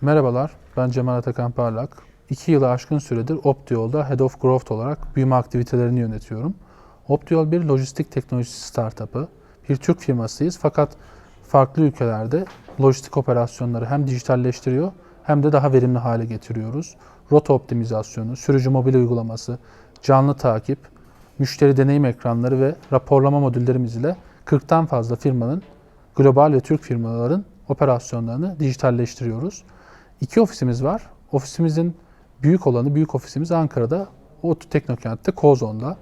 Merhabalar, ben Cemal Atakan Parlak. 2 yılı aşkın süredir Optiyol'da Head of Growth olarak büyüme aktivitelerini yönetiyorum. Optiyol bir lojistik teknolojisi startup'ı. Bir Türk firmasıyız fakat farklı ülkelerde lojistik operasyonları hem dijitalleştiriyor hem de daha verimli hale getiriyoruz. Rota optimizasyonu, sürücü mobil uygulaması, canlı takip, müşteri deneyim ekranları ve raporlama modüllerimiz ile 40'tan fazla firmanın, global ve Türk firmaların operasyonlarını dijitalleştiriyoruz. İki ofisimiz var. Ofisimizin büyük olanı, büyük ofisimiz Ankara'da, ODTÜ Teknokent'te, Kozon'da.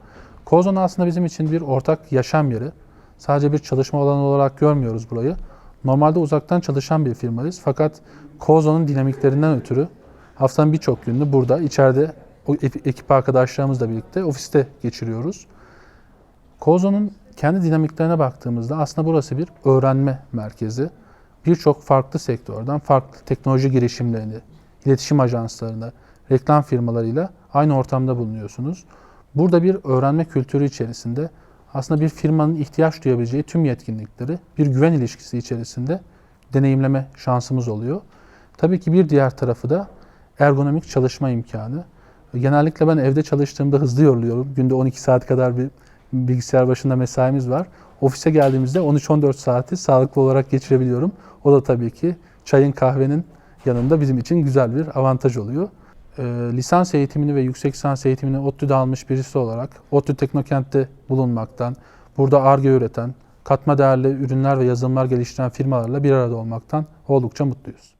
Kozon aslında bizim için bir ortak yaşam yeri. Sadece bir çalışma alanı olarak görmüyoruz burayı. Normalde uzaktan çalışan bir firmayız fakat Kozon'un dinamiklerinden ötürü haftanın birçok gününü burada, içeride o ekip arkadaşlarımızla birlikte ofiste geçiriyoruz. Kozon'un kendi dinamiklerine baktığımızda aslında burası bir öğrenme merkezi. Birçok farklı sektörden farklı teknoloji girişimlerini, iletişim ajanslarını, reklam firmalarıyla aynı ortamda bulunuyorsunuz. Burada bir öğrenme kültürü içerisinde aslında bir firmanın ihtiyaç duyabileceği tüm yetkinlikleri bir güven ilişkisi içerisinde deneyimleme şansımız oluyor. Tabii ki bir diğer tarafı da ergonomik çalışma imkanı. Genellikle ben evde çalıştığımda hızlı yoruluyorum. Günde 12 saat kadar bir bilgisayar başında mesaimiz var. Ofise geldiğimizde 13-14 saati sağlıklı olarak geçirebiliyorum. O da tabii ki çayın kahvenin yanında bizim için güzel bir avantaj oluyor. Ee, lisans eğitimini ve yüksek lisans eğitimini ODTÜ'de almış birisi olarak ODTÜ Teknokent'te bulunmaktan, burada ARGE üreten, katma değerli ürünler ve yazılımlar geliştiren firmalarla bir arada olmaktan oldukça mutluyuz.